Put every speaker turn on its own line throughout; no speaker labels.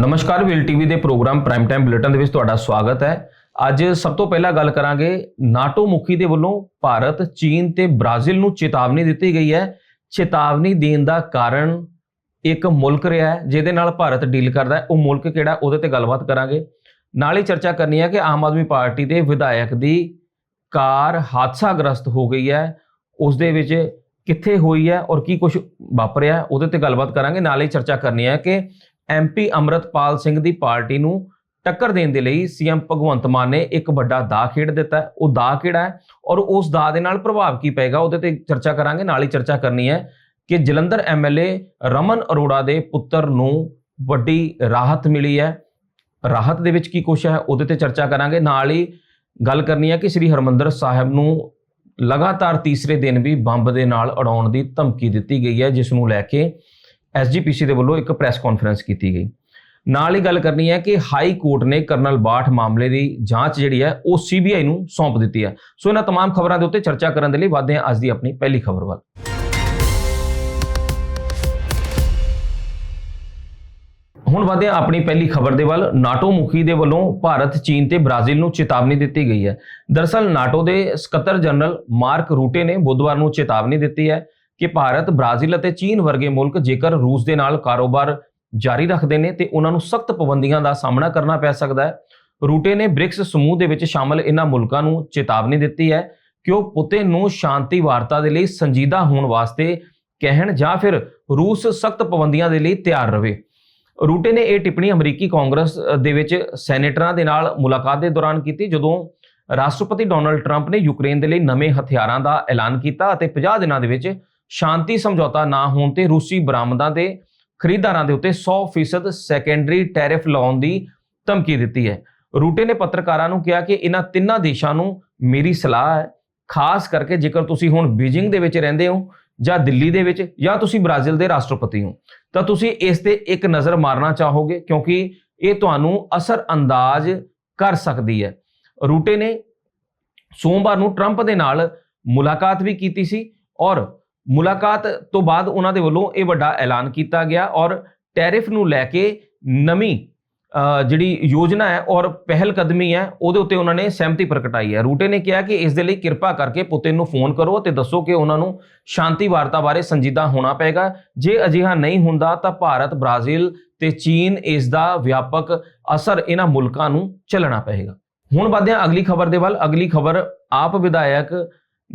ਨਮਸਕਾਰ will TV ਦੇ programme prime time bulletin ਦੇ ਵਿੱਚ ਤੁਹਾਡਾ ਸਵਾਗਤ ਹੈ। ਅੱਜ ਸਭ ਤੋਂ ਪਹਿਲਾਂ ਗੱਲ ਕਰਾਂਗੇ ਨਾਟੋ ਮੁਖੀ ਦੇ ਵੱਲੋਂ ਭਾਰਤ, ਚੀਨ ਤੇ ਬ੍ਰਾਜ਼ੀਲ ਨੂੰ ਚੇਤਾਵਨੀ ਦਿੱਤੀ ਗਈ ਹੈ। ਚੇਤਾਵਨੀ ਦੇਣ ਦਾ ਕਾਰਨ ਇੱਕ ਮੁਲਕ ਰਿਹਾ ਹੈ, ਜਿਹਦੇ ਨਾਲ ਭਾਰਤ ਡੀਲ ਕਰਦਾ ਹੈ। ਉਹ ਮੁਲਕ ਕਿਹੜਾ, ਉਹਦੇ ਤੇ ਗੱਲਬਾਤ ਕਰਾਂਗੇ। ਨਾਲ ਹੀ ਚਰਚਾ ਕਰਨੀ ਹੈ ਕਿ ਆਮ ਆਦਮੀ ਪਾਰਟੀ ਦੇ ਵਿਧਾਇਕ ਦੀ ਕਾਰ ਹਾਦਸਾਗ੍ਰਸਤ ਹੋ ਗਈ ਹੈ। ਉਸ ਦੇ ਵਿੱਚ ਕਿੱਥੇ ਹੋਈ ਹੈ ਔਰ ਕੀ ਕੁਝ ਵਾਪਰਿਆ, ਉਹਦੇ ਤੇ ਗੱਲਬਾਤ ਕਰਾਂਗੇ। ਨਾਲ ਹੀ ਚਰਚਾ ਕਰਨੀ ਹੈ ਕਿ ਐਮਪੀ ਅਮਰਤਪਾਲ ਸਿੰਘ ਦੀ ਪਾਰਟੀ ਨੂੰ ਟੱਕਰ ਦੇਣ ਦੇ ਲਈ ਸੀਐਮ ਭਗਵੰਤ ਮਾਨ ਨੇ ਇੱਕ ਵੱਡਾ ਦਾ ਖੇਡ ਦਿੱਤਾ ਉਹ ਦਾ ਕਿਹੜਾ ਹੈ? ਔਰ ਉਸ ਦਾ ਦੇ ਨਾਲ ਪ੍ਰਭਾਵ ਕੀ ਪਏਗਾ? ਉਹਦੇ ਤੇ ਚਰਚਾ ਕਰਾਂਗੇ, ਨਾਲ ਹੀ ਚਰਚਾ ਕਰਨੀ ਹੈ ਕਿ ਜਲੰਧਰ ਐਮਐਲਏ ਰਮਨ ਅਰੋੜਾ ਦੇ ਪੁੱਤਰ ਨੂੰ ਵੱਡੀ ਰਾਹਤ ਮਿਲੀ ਹੈ। ਰਾਹਤ ਦੇ ਵਿੱਚ ਕੀ ਕੁਛ ਹੈ? ਉਹਦੇ ਤੇ ਚਰਚਾ ਕਰਾਂਗੇ। ਨਾਲ ਹੀ ਗੱਲ ਕਰਨੀ ਹੈ ਕਿ ਸ੍ਰੀ ਹਰਮੰਦਰ ਸਾਹਿਬ ਨੂੰ ਲਗਾਤਾਰ ਤੀਸਰੇ ਦਿਨ ਵੀ ਬੰਬ ਦੇ ਨਾਲ ਉਡਾਉਣ ਦੀ ਧਮਕੀ ਦਿੱਤੀ ਗਈ ਹੈ, ਜਿਸ ਨੂੰ ਲੈ ਕੇ ਐਸਜੀਪੀਸੀ ਦੇ ਵੱਲੋਂ ਇੱਕ ਪ੍ਰੈਸ ਕਾਨਫਰੰਸ ਕੀਤੀ ਗਈ ਨਾਲ ਹੀ ਗੱਲ ਕਰਨੀ ਹੈ ਕਿ ਹਾਈ ਕੋਰਟ ਨੇ ਕਰਨਲ ਬਾਠ ਮਾਮਲੇ ਦੀ ਜਾਂਚ ਜਿਹੜੀ ਹੈ ਉਹ ਸੀਬੀਆਈ ਨੂੰ ਸੌਂਪ ਦਿੱਤੀ ਹੈ ਸੋ ਇਹਨਾਂ तमाम ਖਬਰਾਂ ਦੇ ਉੱਤੇ ਚਰਚਾ ਕਰਨ ਦੇ ਲਈ ਵਧਦੇ ਹਾਂ ਅੱਜ ਦੀ ਆਪਣੀ ਪਹਿਲੀ ਖਬਰ ਵੱਲ ਹੁਣ ਵਧਦੇ ਹਾਂ ਆਪਣੀ ਪਹਿਲੀ ਖਬਰ ਦੇ ਵੱਲ ਨਾਟੋ ਮੁਖੀ ਦੇ ਵੱਲੋਂ ਭਾਰਤ ਚੀਨ ਤੇ ਬ੍ਰਾਜ਼ੀਲ ਨੂੰ ਚੇਤਾਵਨੀ ਦਿੱਤੀ ਗਈ ਹੈ ਦਰਅਸਲ ਨਾਟੋ ਦੇ ਸਕੱਤਰ ਜਨਰਲ ਮਾਰਕ ਰੂਟੇ ਨੇ ਬੁੱਧਵਾਰ ਨੂੰ ਚੇਤਾਵਨੀ ਦਿੱਤੀ ਹੈ ਕਿ ਭਾਰਤ, ਬ੍ਰਾਜ਼ੀਲ ਅਤੇ ਚੀਨ ਵਰਗੇ ਮੁਲਕ ਜੇਕਰ ਰੂਸ ਦੇ ਨਾਲ ਕਾਰੋਬਾਰ ਜਾਰੀ ਰੱਖਦੇ ਨੇ ਤੇ ਉਹਨਾਂ ਨੂੰ ਸਖਤ ਪਾਬੰਦੀਆਂ ਦਾ ਸਾਹਮਣਾ ਕਰਨਾ ਪੈ ਸਕਦਾ ਹੈ। ਰੂਟੇ ਨੇ ਬ੍ਰਿਕਸ ਸਮੂਹ ਦੇ ਵਿੱਚ ਸ਼ਾਮਲ ਇਹਨਾਂ ਮੁਲਕਾਂ ਨੂੰ ਚੇਤਾਵਨੀ ਦਿੱਤੀ ਹੈ ਕਿ ਉਹ ਪੁਤਿਨ ਨੂੰ ਸ਼ਾਂਤੀ ਵਾਰਤਾ ਦੇ ਲਈ ਸੰਜੀਦਾ ਹੋਣ ਵਾਸਤੇ ਕਹਿਣ ਜਾਂ ਫਿਰ ਰੂਸ ਸਖਤ ਪਾਬੰਦੀਆਂ ਦੇ ਲਈ ਤਿਆਰ ਰਹੇ। ਰੂਟੇ ਨੇ ਇਹ ਟਿੱਪਣੀ ਅਮਰੀਕੀ ਕਾਂਗਰਸ ਦੇ ਵਿੱਚ ਸੈਨੇਟਰਾਂ ਦੇ ਨਾਲ ਮੁਲਾਕਾਤ ਦੇ ਦੌਰਾਨ ਕੀਤੀ, ਜਦੋਂ ਰਾਸ਼ਟਰਪਤੀ ਡੋਨਲਡ ਟਰੰਪ ਨੇ ਯੂਕਰੇਨ ਦੇ ਲਈ ਨਵੇਂ ਹਥਿਆਰਾਂ ਦਾ ਐਲਾਨ ਕੀਤਾ ਅਤੇ 50 ਦਿਨਾਂ ਦੇ ਵਿੱਚ ਸ਼ਾਂਤੀ ਸਮਝੌਤਾ ਨਾ ਹੋਣ ਤੇ ਰੂਸੀ ਬਰਾਮਦਾਂ ਦੇ ਖਰੀਦਦਾਰਾਂ ਦੇ ਉੱਤੇ 100% ਸੈਕੰਡਰੀ ਟੈਰਿਫ ਲਾਉਣ ਦੀ ਧਮਕੀ ਦਿੱਤੀ ਹੈ। ਰੂਟੇ ਨੇ ਪੱਤਰਕਾਰਾਂ ਨੂੰ ਕਿਹਾ ਕਿ ਇਹਨਾਂ ਤਿੰਨਾਂ ਦੇਸ਼ਾਂ ਨੂੰ ਮੇਰੀ ਸਲਾਹ ਹੈ, ਖਾਸ ਕਰਕੇ ਜੇਕਰ ਤੁਸੀਂ ਹੁਣ ਬੀਜਿੰਗ ਦੇ ਵਿੱਚ ਰਹਿੰਦੇ ਹੋ ਜਾਂ ਦਿੱਲੀ ਦੇ ਵਿੱਚ ਜਾਂ ਤੁਸੀਂ ਬ੍ਰਾਜ਼ੀਲ ਦੇ ਰਾਸ਼ਟਰਪਤੀ ਹੋ, ਤਾਂ ਤੁਸੀਂ ਇਸ ਤੇ ਇੱਕ ਨਜ਼ਰ ਮਾਰਨਾ ਚਾਹੋਗੇ ਕਿਉਂਕਿ ਇਹ ਤੁਹਾਨੂੰ ਅਸਰ ਅੰਦਾਜ਼ ਕਰ ਸਕਦੀ ਹੈ। ਰੂਟੇ ਨੇ ਸੋਮਵਾਰ ਨੂੰ ਟਰੰਪ ਦੇ ਨਾਲ ਮੁਲਾਕਾਤ ਵੀ ਕੀਤੀ ਸੀ ਔਰ ਮੁਲਾਕਾਤ ਤੋਂ ਬਾਅਦ ਉਹਨਾਂ ਦੇ ਵੱਲੋਂ ਇਹ ਵੱਡਾ ਐਲਾਨ ਕੀਤਾ ਗਿਆ ਔਰ ਟੈਰਿਫ ਨੂੰ ਲੈ ਕੇ ਨਵੀਂ ਜਿਹੜੀ ਯੋਜਨਾ ਹੈ ਔਰ ਪਹਿਲ ਕਦਮੀ ਹੈ, ਉਹਦੇ ਉੱਤੇ ਉਹਨਾਂ ਨੇ ਸਹਿਮਤੀ ਪ੍ਰਗਟਾਈ ਹੈ। ਰੂਟੇ ਨੇ ਕਿਹਾ ਕਿ ਇਸ ਦੇ ਲਈ ਕਿਰਪਾ ਕਰਕੇ ਪੁਤਿਨ ਨੂੰ ਫੋਨ ਕਰੋ ਤੇ ਦੱਸੋ ਕਿ ਉਹਨਾਂ ਨੂੰ ਸ਼ਾਂਤੀ ਵਾਰਤਾ ਬਾਰੇ ਸੰਜੀਦਾ ਹੋਣਾ ਪਏਗਾ। ਜੇ ਅਜਿਹਾ ਨਹੀਂ ਹੁੰਦਾ ਤਾਂ ਭਾਰਤ, ਬ੍ਰਾਜ਼ੀਲ ਤੇ ਚੀਨ ਇਸ ਦਾ ਵਿਆਪਕ ਅਸਰ ਇਹਨਾਂ ਮੁਲਕਾਂ ਨੂੰ ਚੱਲਣਾ ਪਏਗਾ। ਹੁਣ ਵਧਦੇ ਹਾਂ ਅਗਲੀ ਖਬਰ ਦੇ ਵੱਲ। ਅਗਲੀ ਖਬਰ ਆਪ ਵਿਧਾਇਕ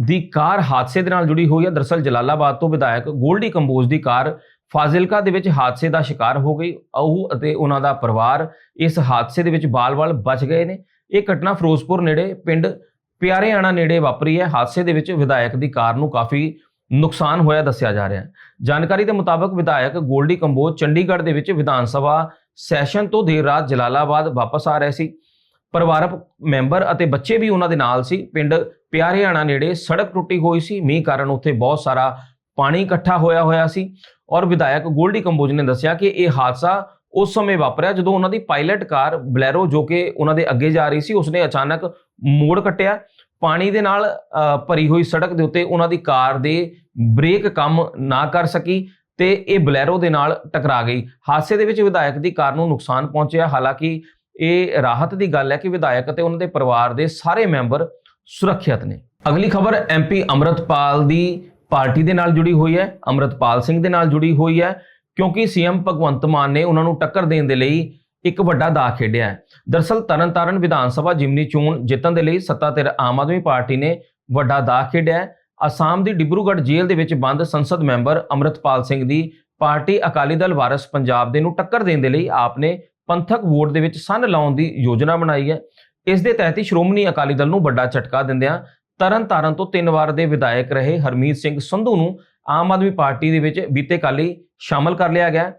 ਦੀ ਕਾਰ ਹਾਦਸੇ ਦੇ ਨਾਲ ਜੁੜੀ ਹੋਈ ਹੈ। ਦਰਸਲ ਜਲਾਲਾਬਾਦ ਤੋਂ ਵਿਧਾਇਕ ਗੋਲਡੀ ਕੰਬੋਜ ਦੀ ਕਾਰ ਫਾਜ਼ਿਲਕਾ ਦੇ ਵਿੱਚ ਹਾਦਸੇ ਦਾ ਸ਼ਿਕਾਰ ਹੋ ਗਈ। ਉਹ ਅਤੇ ਉਹਨਾਂ ਦਾ ਪਰਿਵਾਰ ਇਸ ਹਾਦਸੇ ਦੇ ਵਿੱਚ ਬਾਲ-ਬਾਲ ਬਚ ਗਏ ਨੇ। ਇਹ ਘਟਨਾ ਫਿਰੋਜ਼ਪੁਰ ਨੇੜੇ ਪਿੰਡ ਪਿਆਰੇਆਣਾ ਨੇੜੇ ਵਾਪਰੀ ਹੈ। ਹਾਦਸੇ ਦੇ ਵਿੱਚ ਵਿਧਾਇਕ ਦੀ ਕਾਰ ਨੂੰ ਕਾਫੀ ਨੁਕਸਾਨ ਹੋਇਆ ਦੱਸਿਆ ਜਾ ਰਿਹਾ ਹੈ। ਜਾਣਕਾਰੀ ਦੇ ਮੁਤਾਬਕ ਵਿਧਾਇਕ ਗੋਲਡੀ ਕੰਬੋਜ ਚੰਡੀਗੜ੍ਹ ਦੇ ਵਿੱਚ ਵਿਧਾਨ ਸਭਾ ਸੈਸ਼ਨ ਤੋਂ ਦੇਰ ਰਾਤ ਜਲਾਲਾਬਾਦ ਵਾਪਸ ਆ ਰਹੇ ਸੀ। ਪਰਿਵਾਰਕ ਮੈਂਬਰ ਅਤੇ ਬੱਚੇ ਵੀ ਉਹਨਾਂ ਦੇ ਨਾਲ ਸੀ। ਪਿੰਡ ਪਿਆਰਿਆਣਾ ਨੇੜੇ ਸੜਕ ਟੁੱਟੀ ਹੋਈ ਸੀ, ਮੀਂਹ ਕਾਰਨ ਉੱਥੇ ਬਹੁਤ ਸਾਰਾ ਪਾਣੀ ਇਕੱਠਾ ਹੋਇਆ ਹੋਇਆ ਸੀ ਔਰ ਵਿਧਾਇਕ ਗੋਲਡੀ ਕੰਬੋਜ ਨੇ ਦੱਸਿਆ ਕਿ ਇਹ ਹਾਦਸਾ ਉਸ ਸਮੇਂ ਵਾਪਰਿਆ ਜਦੋਂ ਉਹਨਾਂ ਦੀ ਪਾਇਲਟ ਕਾਰ ਬਲੈਰੋ ਜੋ ਕਿ ਉਹਨਾਂ ਦੇ ਅੱਗੇ ਜਾ ਰਹੀ ਸੀ, ਉਸਨੇ ਅਚਾਨਕ ਮੋੜ ਕੱਟਿਆ। ਪਾਣੀ ਦੇ ਨਾਲ ਭਰੀ ਹੋਈ ਸੜਕ ਦੇ ਉੱਤੇ ਉਹਨਾਂ ਦੀ ਕਾਰ ਦੇ ਬ੍ਰੇਕ ਕੰਮ ਨਾ ਕਰ ਸਕੀ ਤੇ ਇਹ ਬਲੈਰੋ ਦੇ ਨਾਲ ਟਕਰਾ ਗਈ। ਹਾਦਸੇ ਦੇ ਵਿੱਚ ਵਿਧਾਇਕ ਦੀ ਕਾਰ ਨੂੰ ਨੁਕਸਾਨ ਪਹੁੰਚਿਆ। ਹਾਲਾਂਕਿ ਇਹ ਰਾਹਤ ਦੀ ਗੱਲ ਹੈ ਕਿ ਵਿਧਾਇਕ ਅਤੇ ਉਹਨਾਂ ਦੇ ਪਰਿਵਾਰ ਦੇ ਸਾਰੇ ਮੈਂਬਰ ਸੁਰੱਖਿਅਤ ਨੇ। ਅਗਲੀ ਖਬਰ ਐਮਪੀ ਅਮਰਤਪਾਲ ਦੀ ਪਾਰਟੀ ਦੇ ਨਾਲ ਜੁੜੀ ਹੋਈ ਹੈ। ਅਮਰਤਪਾਲ ਸਿੰਘ ਦੇ ਨਾਲ ਜੁੜੀ ਹੋਈ ਹੈ, ਕਿਉਂਕਿ ਸੀਐਮ ਭਗਵੰਤ ਮਾਨ ਨੇ ਉਹਨਾਂ ਨੂੰ ਟੱਕਰ ਦੇਣ ਦੇ ਲਈ ਇੱਕ ਵੱਡਾ ਦਾ ਖੇਡਿਆ ਹੈ। ਦਰਸਲ, ਤਰਨਤਾਰਨ ਵਿਧਾਨ ਸਭਾ ਜਿਮਨੀ ਚੋਣ ਜਿੱਤਣ ਦੇ ਲਈ ਸੱਤਾ ਸੱਤਾਧਿਰ ਆਮ ਆਦਮੀ ਪਾਰਟੀ ਨੇ ਵੱਡਾ ਦਾ ਖੇਡਿਆ ਹੈ। ਅਸਾਮ ਦੀ ਡਿਬਰੂਗੜ੍ਹ ਜੇਲ੍ਹ ਦੇ ਵਿੱਚ ਬੰਦ ਸੰਸਦ ਮੈਂਬਰ ਅਮਰਤਪਾਲ ਸਿੰਘ ਦੀ ਪਾਰਟੀ ਅਕਾਲੀ ਦਲ ਵਾਰਸ ਪੰਜਾਬ ਦੇ ਨੂੰ ਟੱਕਰ ਦੇਣ ਦੇ ਲਈ ਆਪ ਨੇ ਪੰਥਕ ਵੋਟ ਦੇ ਵਿੱਚ ਸੰਨ ਲਾਉਣ ਦੀ ਯੋਜਨਾ ਬਣਾਈ ਹੈ। ਇਸ ਦੇ ਤਹਿਤ ਹੀ ਸ਼੍ਰੋਮਣੀ ਅਕਾਲੀ ਦਲ ਨੂੰ ਵੱਡਾ ਝਟਕਾ ਦਿੰਦਿਆਂ ਤਰਨਤਾਰਨ ਤੋਂ ਤਿੰਨ ਵਾਰ ਦੇ ਵਿਧਾਇਕ ਰਹੇ ਹਰਮੀਤ ਸਿੰਘ ਸੰਧੂ ਨੂੰ ਆਮ ਆਦਮੀ ਪਾਰਟੀ ਦੇ ਵਿੱਚ ਬੀਤੇ ਕੱਲ੍ਹ ਸ਼ਾਮਲ ਕਰ ਲਿਆ ਗਿਆ।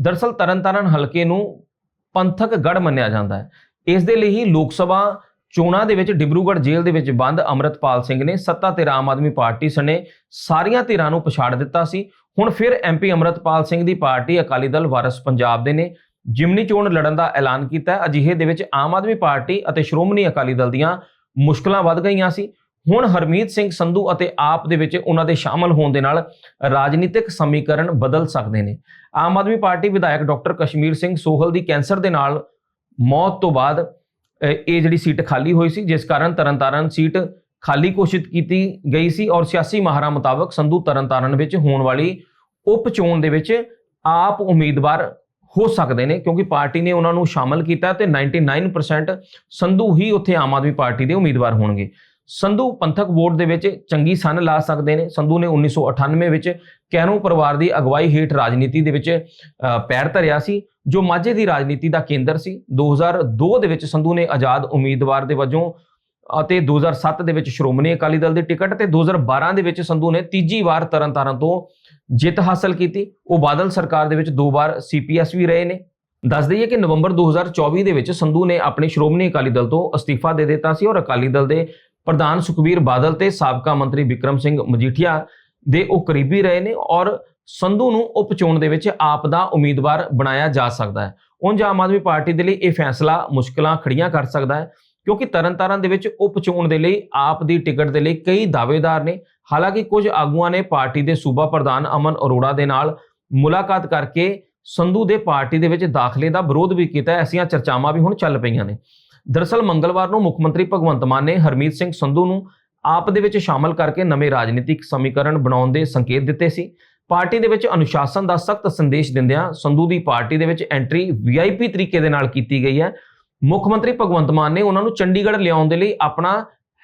ਦਰਸਲ ਤਰਨਤਾਰਨ ਹਲਕੇ ਨੂੰ ਪੰਥਕ ਗੜ ਮੰਨਿਆ ਜਾਂਦਾ ਹੈ। ਇਸ ਦੇ ਲਈ ਹੀ ਲੋਕ ਸਭਾ ਚੋਣਾਂ ਦੇ ਵਿੱਚ ਡਿਬਰੂਗੜ੍ਹ ਜੇਲ੍ਹ ਦੇ ਵਿੱਚ ਬੰਦ ਅਮਰਤਪਾਲ ਸਿੰਘ ਨੇ ਸੱਤਾ ਤੇ ਆਮ ਆਦਮੀ ਪਾਰਟੀ ਸਣੇ ਸਾਰੀਆਂ ਧਿਰਾਂ ਨੂੰ ਪਛਾੜ ਦਿੱਤਾ ਸੀ। ਹੁਣ ਫਿਰ ਐਮਪੀ ਅਮਰਤਪਾਲ ਸਿੰਘ ਦੀ ਪਾਰਟੀ ਅਕਾਲੀ ਦਲ ਵਾਰਸ ਪੰਜਾਬ ਦੇ ਨੇ। ਜਿਮਨੀ ਚੋਣ ਲੜਨ ਦਾ ਐਲਾਨ ਕੀਤਾ ਅਜਿਹੇ ਦੇ ਵਿੱਚ ਆਮ ਆਦਮੀ ਪਾਰਟੀ ਅਤੇ ਸ਼੍ਰੋਮਣੀ ਅਕਾਲੀ ਦਲ ਦੀਆਂ ਮੁਸ਼ਕਲਾਂ ਵੱਧ ਗਈਆਂ ਸੀ। ਹੁਣ ਹਰਮੀਤ ਸਿੰਘ ਸੰਧੂ ਅਤੇ ਆਪ ਦੇ ਵਿੱਚ ਉਹਨਾਂ ਦੇ ਸ਼ਾਮਲ ਹੋਣ ਦੇ ਨਾਲ ਰਾਜਨੀਤਿਕ ਸਮੀਕਰਨ ਬਦਲ ਸਕਦੇ ਨੇ। ਆਮ ਆਦਮੀ ਪਾਰਟੀ ਵਿਧਾਇਕ ਡਾਕਟਰ ਕਸ਼ਮੀਰ ਸਿੰਘ ਸੋਹਲ ਦੀ ਕੈਂਸਰ ਦੇ ਨਾਲ ਮੌਤ ਤੋਂ ਬਾਅਦ ਇਹ ਜਿਹੜੀ ਸੀਟ ਖਾਲੀ ਹੋਈ ਸੀ, ਜਿਸ ਕਾਰਨ ਤਰਨਤਾਰਨ ਸੀਟ ਖਾਲੀ ਘੋਸ਼ਿਤ ਕੀਤੀ ਗਈ ਸੀ ਔਰ ਸਿਆਸੀ ਮਾਹਰਾਂ ਮੁਤਾਬਕ ਸੰਧੂ ਤਰਨਤਾਰਨ ਵਿੱਚ ਹੋਣ ਵਾਲੀ ਉਪ ਚੋਣ ਦੇ ਵਿੱਚ ਆਪ ਉਮੀਦਵਾਰ ਹੋ ਸਕਦੇ ਨੇ, ਕਿਉਂਕਿ ਪਾਰਟੀ ਨੇ ਉਹਨਾਂ ਨੂੰ ਸ਼ਾਮਲ ਕੀਤਾ ਤੇ 99% ਸੰਧੂ ਹੀ ਉੱਥੇ ਆਮ ਆਦਮੀ ਪਾਰਟੀ ਦੇ ਉਮੀਦਵਾਰ ਹੋਣਗੇ। ਸੰਧੂ ਪੰਥਕ ਵੋਟ ਦੇ ਵਿੱਚ ਚੰਗੀ ਸਨ ਲਾ ਸਕਦੇ ਨੇ। ਸੰਧੂ ਨੇ 1998 ਵਿੱਚ ਕੈਰੋਂ ਪਰਿਵਾਰ ਦੀ ਅਗਵਾਈ ਹੇਠ ਰਾਜਨੀਤੀ ਦੇ ਵਿੱਚ ਪੈਰ ਧਰਿਆ ਸੀ, ਜੋ ਮਾਝੇ ਦੀ ਰਾਜਨੀਤੀ ਦਾ ਕੇਂਦਰ ਸੀ। 2002 ਦੇ ਵਿੱਚ ਸੰਧੂ ਨੇ ਆਜ਼ਾਦ ਉਮੀਦਵਾਰ ਦੇ ਵਜੋਂ ਅਤੇ 2007 ਦੇ ਵਿੱਚ ਸ਼੍ਰੋਮਣੀ ਅਕਾਲੀ ਦਲ ਦੀ ਟਿਕਟ ਤੇ 2012 ਦੇ ਵਿੱਚ ਸੰਧੂ ਨੇ ਤੀਜੀ ਵਾਰ ਤਰਨਤਾਰਨ ਤੋਂ ਜਿੱਤ ਹਾਸਲ ਕੀਤੀ। ਉਹ ਬਾਦਲ ਸਰਕਾਰ ਦੇ ਵਿੱਚ ਦੋ ਵਾਰ ਸੀਪੀਐਸ ਵੀ ਰਹੇ ਨੇ। ਦੱਸ ਦਈਏ ਕਿ ਨਵੰਬਰ 2024 ਦੇ ਵਿੱਚ ਸੰਧੂ ਨੇ ਆਪਣੀ ਸ਼੍ਰੋਮਣੀ ਅਕਾਲੀ ਦਲ ਤੋਂ ਅਸਤੀਫਾ ਦੇ ਦਿੱਤਾ ਸੀ ਔਰ ਅਕਾਲੀ ਦਲ ਦੇ ਪ੍ਰਧਾਨ ਸੁਖਬੀਰ ਬਾਦਲ ਤੇ ਸਾਬਕਾ ਮੰਤਰੀ ਵਿਕਰਮ ਸਿੰਘ ਮਜੀਠੀਆ ਦੇ ਉਹ ਕਰੀਬੀ ਰਹੇ ਨੇ ਔਰ ਸੰਧੂ ਨੂੰ ਉਪ ਚੋਣ ਦੇ ਵਿੱਚ ਆਪ ਦਾ ਉਮੀਦਵਾਰ ਬਣਾਇਆ ਜਾ ਸਕਦਾ ਹੈ। ਉਂਝ ਆਮ ਆਦਮੀ ਪਾਰਟੀ ਦੇ ਲਈ ਇਹ ਫੈਸਲਾ ਮੁਸ਼ਕਲਾਂ ਖੜੀਆਂ ਕਰ ਸਕਦਾ ਹੈ। ਕਿਉਂਕਿ ਤਰਨਤਾਰਨ ਦੇ ਵਿੱਚ ਉਪ ਚੋਣ ਦੇ ਲਈ ਆਪ ਦੀ ਟਿਕਟ ਦੇ ਲਈ ਕਈ ਦਾਅਵੇਦਾਰ ਨੇ। ਹਾਲਾਂਕਿ ਕੁਝ ਆਗੂਆਂ ਨੇ ਪਾਰਟੀ ਦੇ ਸੂਬਾ ਪ੍ਰਧਾਨ ਅਮਨ ਅਰੋੜਾ ਦੇ ਨਾਲ ਮੁਲਾਕਾਤ ਕਰਕੇ ਸੰਧੂ ਦੇ ਪਾਰਟੀ ਦੇ ਵਿੱਚ ਦਾਖਲੇ ਦਾ ਵਿਰੋਧ ਵੀ ਕੀਤਾ। ਐਸੀਆਂ ਚਰਚਾਵਾਂ ਵੀ ਹੁਣ ਚੱਲ ਪਈਆਂ ਨੇ। ਦਰਅਸਲ ਮੰਗਲਵਾਰ ਨੂੰ ਮੁੱਖ ਮੰਤਰੀ ਭਗਵੰਤ ਮਾਨ ਨੇ ਹਰਮੀਤ ਸਿੰਘ ਸੰਧੂ ਨੂੰ ਆਪ ਦੇ ਵਿੱਚ ਸ਼ਾਮਲ ਕਰਕੇ ਨਵੇਂ ਰਾਜਨੀਤਿਕ ਸਮੀਕਰਨ ਬਣਾਉਣ ਦੇ ਸੰਕੇਤ ਦਿੱਤੇ ਸੀ। ਪਾਰਟੀ ਦੇ ਵਿੱਚ ਅਨੁਸ਼ਾਸਨ ਦਾ ਸਖਤ ਸੰਦੇਸ਼ ਦਿੰਦਿਆਂ ਸੰਧੂ ਦੀ ਪਾਰਟੀ ਦੇ ਵਿੱਚ ਐਂਟਰੀ ਵੀਆਈਪੀ ਤਰੀਕੇ ਦੇ ਨਾਲ ਕੀਤੀ ਗਈ ਹੈ। ਮੁੱਖ ਮੰਤਰੀ ਭਗਵੰਤ ਮਾਨ ਨੇ ਉਹਨਾਂ ਨੂੰ ਚੰਡੀਗੜ੍ਹ ਲਿਆਉਣ ਦੇ ਲਈ ਆਪਣਾ